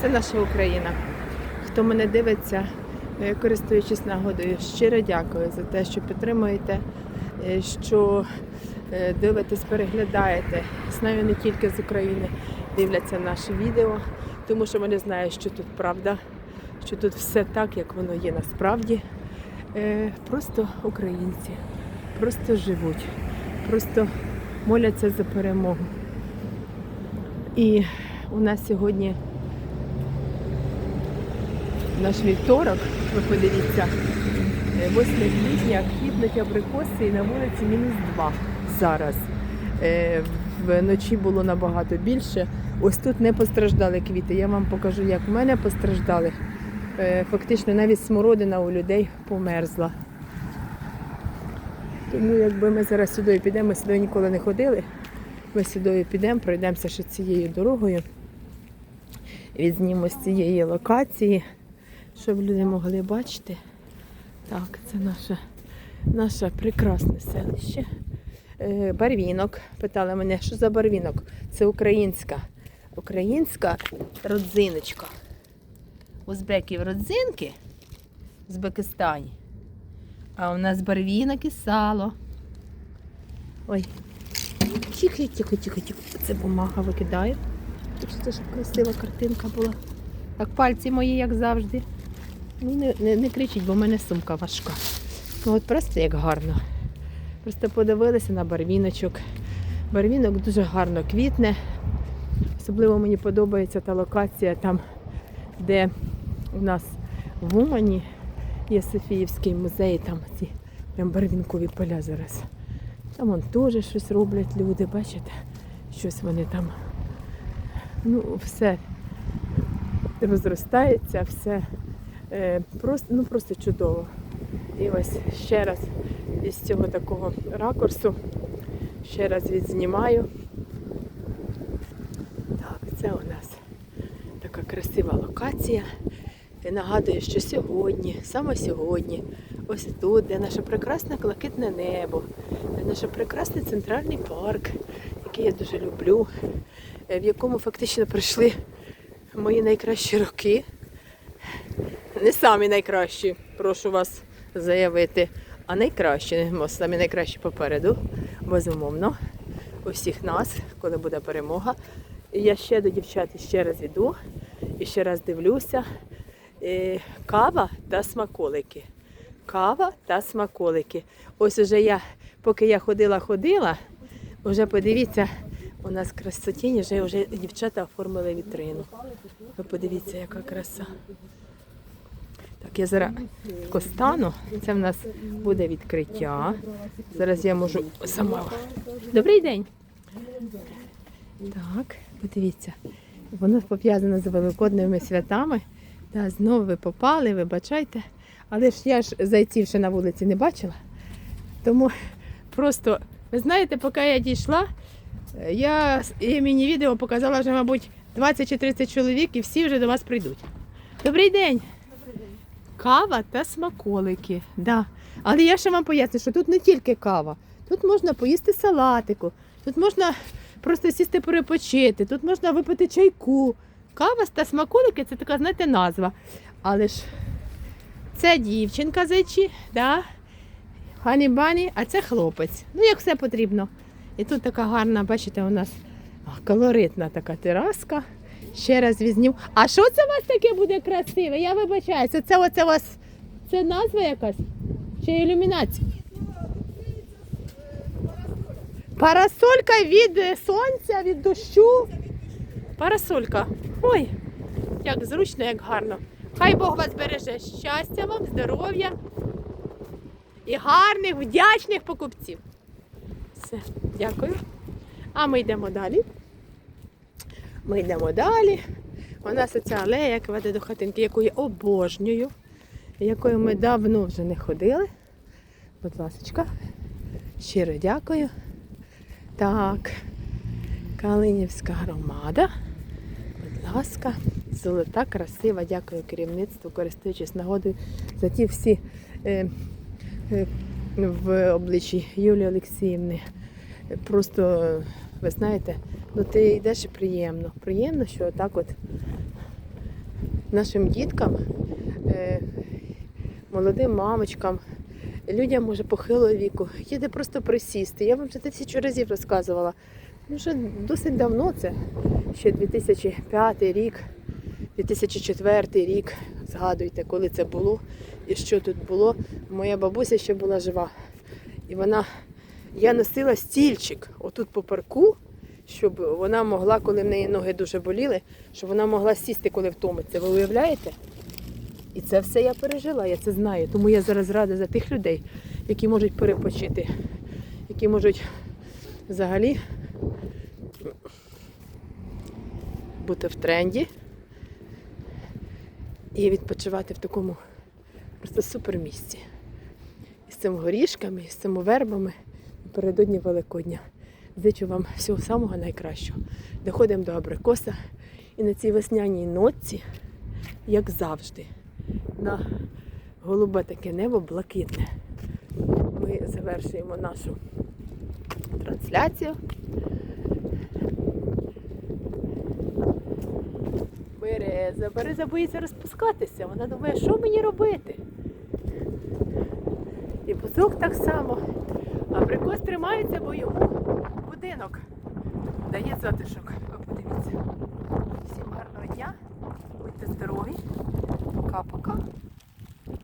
Це наша Україна. Хто мене дивиться, е, користуючись нагодою, щиро дякую за те, що підтримуєте, е, що е, дивитесь, переглядаєте. Знаю не тільки з України дивляться наші відео, тому що вони знають, що тут правда, що тут все так, як воно є насправді. Е, Просто українці, просто живуть, просто моляться за перемогу. І у нас сьогодні наш вівторок, ви подивіться, е, 8 квітня, квітнуть абрикоси і на вулиці мінус 2 зараз. Е, Вночі було набагато більше. Ось тут не постраждали квіти. Я вам покажу, як в мене постраждали. Е, Фактично навіть смородина у людей померзла. Тому якби ми зараз сюди підемо, ми сюди ніколи не ходили. Ми сюди підемо, пройдемося ще цією дорогою. Відзнімемо з цієї локації, щоб люди могли бачити. Так, це наше, наше прекрасне селище. Е, барвінок. Питали мене, що за барвінок? Це українська. Українська родзиночка. Узбеків родзинки в Узбекистані. А у нас барвінок і сало. Ой. Тихо, тихо, тихо, тихо. Це бумага викидаю. Хочеться, щоб красива картинка була. Так, пальці мої, як завжди. Ну, не, не, не кричіть, бо в мене сумка важка. Ну от просто як гарно. Просто подивилися на барвіночок. Барвінок дуже гарно квітне. Особливо мені подобається та локація там, де у нас в Умані є Софіївський музей, там ці прям барвінкові поля зараз. Там вон теж щось роблять люди, бачите? Щось вони там. Ну, все розростається, все просто, ну, просто чудово. І ось ще раз із цього такого ракурсу ще раз відзнімаю. Так, це у нас така красива локація. І нагадую, що сьогодні, саме сьогодні, ось тут, де наше прекрасне блакитне небо, де наш прекрасний центральний парк, який я дуже люблю, е, в якому фактично пройшли мої найкращі роки. Не самі найкращі, прошу вас заявити, а найкращі, самі найкращі попереду, безумовно, у всіх нас, коли буде перемога. І я ще до дівчат ще раз іду і ще раз дивлюся. Е, Кава та смаколики. Кава та смаколики. Ось уже я, поки я ходила-ходила, вже подивіться, у нас красотінь, вже, вже дівчата оформили вітрину. Ви подивіться, яка краса. Так, я зараз костану. Це в нас буде відкриття. Зараз я можу сама. Добрий день. Так, подивіться. Воно пов'язане з великодними святами. Та знову ви попали, вибачайте. Але ж я ж зайців ще на вулиці не бачила. Тому просто, ви знаєте, поки я дійшла, я і мені відео показала вже, мабуть, 20 чи 30 чоловік і всі вже до вас прийдуть. Добрий день! Кава та смаколики. Да. Але я ще вам поясню, що тут не тільки кава. Тут можна поїсти салатику, тут можна просто сісти перепочити, тут можна випити чайку. Кава та смаколики це така, знаєте, назва. Але ж це дівчинка зайчі, да? Хані бані, а це хлопець. Ну, як все потрібно. І тут така гарна, бачите, у нас колоритна така тераска. Ще раз візнів. А що це у вас таке буде красиве? Я вибачаюся, це оце у вас це назва якась? Чи ілюмінація? Парасолька від е, сонця, від дощу. Парасолька. Ой, як зручно, як гарно. Хай Бог вас береже. Щастя вам, здоров'я і гарних, вдячних покупців. Все, дякую. А ми йдемо далі. Ми йдемо далі. У нас оця алея, яка веде до хатинки, яку я обожнюю, якою ми давно вже не ходили. Будь ласка, щиро дякую. Так, Калинівська громада. Будь ласка, золота, красива, дякую керівництву, користуючись нагодою за ті всі е, е, в обличчі Юлії Олексіївни. Просто, ви знаєте, ну ти йдеш і приємно. Приємно, що так от нашим діткам, е, молодим мамочкам, людям може похилого віку, є де просто присісти. Я вам вже тисячу разів розказувала. Ну, вже досить давно це, ще 2005 рік, 2004 рік. Згадуйте, коли це було і що тут було. Моя бабуся ще була жива. І вона, я носила стільчик отут по парку, щоб вона могла, коли в неї ноги дуже боліли, щоб вона могла сісти, коли втомиться. Ви уявляєте? І це все я пережила, я це знаю. Тому я зараз рада за тих людей, які можуть перепочити, які можуть взагалі бути в тренді і відпочивати в такому просто супер місці. І з цими горішками, і з цими вербами напередодні Великодня. Зичу вам всього самого найкращого. Доходимо до абрикоса і на цій весняній ночці, як завжди, на голубе таке небо блакитне. Ми завершуємо нашу трансляцію. Береза, Береза боїться розпускатися. Вона думає, що мені робити. І бузок так само. А прикос тримається, бо йому будинок дає затишок. Подивіться. Всім гарного дня, будьте здорові, пока-пока.